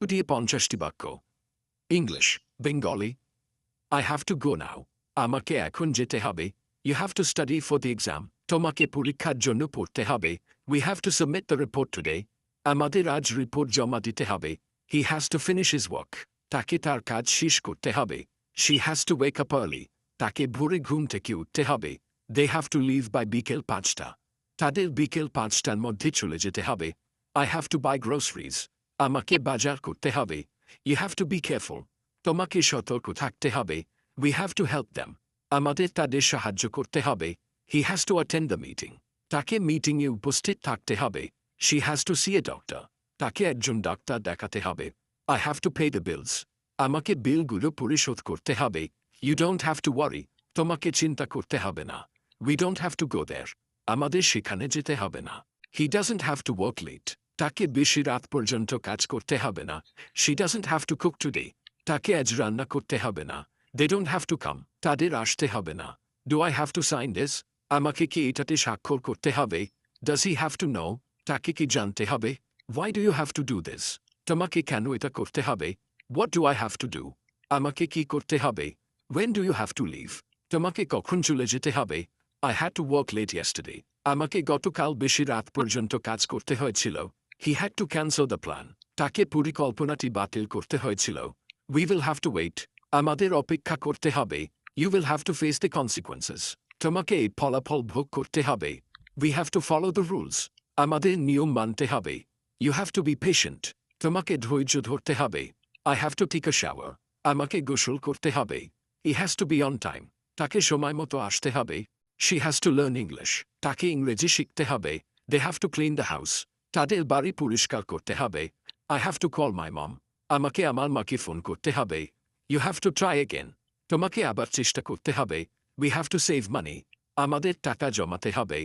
দিয়ে পঞ্চাশটি বাক্য English Bengali I have to go নাও আমাকে এখন যেতে হবে you have to study for the exam তোমাকে পরীক্ষার জন্য পড়তে হবে we have to submit the report today আমাদের আজ রিপোর্ট জমা দিতে হবে he has to finish his work তাকে তার কাজ শেষ করতে হবে she has two wake up early তাকে ভোরে ঘুম থেকে উঠতে হবে they have to leave by বিকেল পাঁচটা তাদের বিকেল পাঁচটার মধ্যে চলে যেতে হবে I have two by groceries আমাকে বাজার করতে হবে you have to be careful তোমাকে সতর্ক থাকতে হবে we have to help them আমাদের তাদের সাহায্য করতে হবে he has to attend the meeting তাকে মিটিংয়ে উপস্থিত থাকতে হবে she has to see a doctor তাকে একজন ডাক্তার দেখাতে হবে I have to pay the bills আমাকে বিলগুলো পরিশোধ করতে হবে you don't have to worry তোমাকে চিন্তা করতে হবে না we don't have to go there আমাদের সেখানে যেতে হবে না he doesn't have to work late তাকে বেশি রাত পর্যন্ত কাজ করতে হবে না। She doesn't have to cook today তাকে আজ রান্না করতে হবে না। They don't have to come তাদের আসতে হবে না। Do I have to sign this আমাকে কি এটাতে স্বাক্ষর করতে হবে? Does he have to know তাকে কি জানতে হবে? Why do you have to do this তোমাকে কেন এটা করতে হবে? What do I have to do আমাকে কি করতে হবে? When do you have to leave তোমাকে কখন চলে যেতে হবে? I had to work late yesterday আমাকে গতকাল বেশি রাত পর্যন্ত কাজ করতে হয়েছিল। He had to cancel the plan তাকে পরিকল্পনাটি বাতিল করতে হয়েছিল we will have to wait আমাদের অপেক্ষা করতে হবে you will have to face the consequences তোমাকে এই ফলাফল ভোগ করতে হবে we have to follow the rules আমাদের নিয়ম মানতে হবে you have to be patient তোমাকে ধৈর্য ধরতে হবে I have to take a shower আমাকে গোসল করতে হবে ই has to B on time তাকে সময় মতো আসতে হবে she has to learn English তাকে ইংরেজি শিখতে হবে they have to clean the house তাদের বাড়ি পরিষ্কার করতে হবে আই হ্যাভ টু কল মাই মম আমাকে আমার মাকে ফোন করতে হবে you have to try again তোমাকে আবার চেষ্টা করতে হবে উই হ্যাভ টু সেভ মানি আমাদের টাকা জমাতে হবে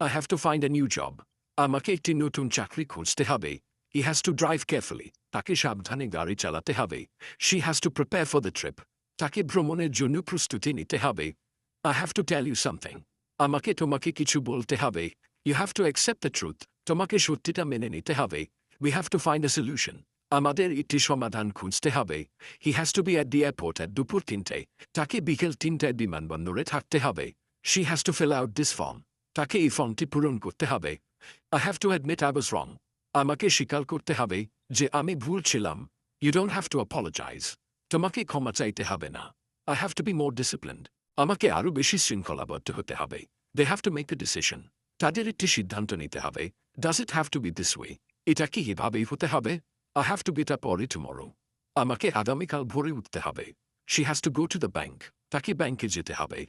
I have to find a new job আমাকে একটি নতুন চাকরি খুঁজতে হবে he has to drive carefully তাকে সাবধানে গাড়ি চালাতে হবে she has to prepare for the trip তাকে ভ্রমণের জন্য প্রস্তুতি নিতে হবে I have to tell you something আমাকে তোমাকে কিছু বলতে হবে you have to accept the truth তোমাকে সত্যিটা মেনে নিতে হবে we have to find a solution আমাদের একটি সমাধান খুঁজতে হবে he has two B at the airport at দুপুর তিনটায় তাকে বিকেল তিনটায় বিমানবন্দরে থাকতে হবে she has two fill out this form তাকে এই ফর্মটি পূরণ করতে হবে I have to admit I was রং আমাকে স্বীকার করতে হবে যে আমি ভুল ছিলাম you don't have two apologise তোমাকে ক্ষমা চাইতে হবে না I have to be more disciplined আমাকে আরও বেশি শৃঙ্খলাবদ্ধ হতে হবে they have to make the decision তাদের একটি সিদ্ধান্ত নিতে হবে does it have to B this way এটা কি এভাবেই হতে হবে আই হ্যাভ টু বিটা পরে টুমরো আমাকে আগামীকাল ভোরে উঠতে হবে she has to go to the bank তাকে ব্যাংকে যেতে হবে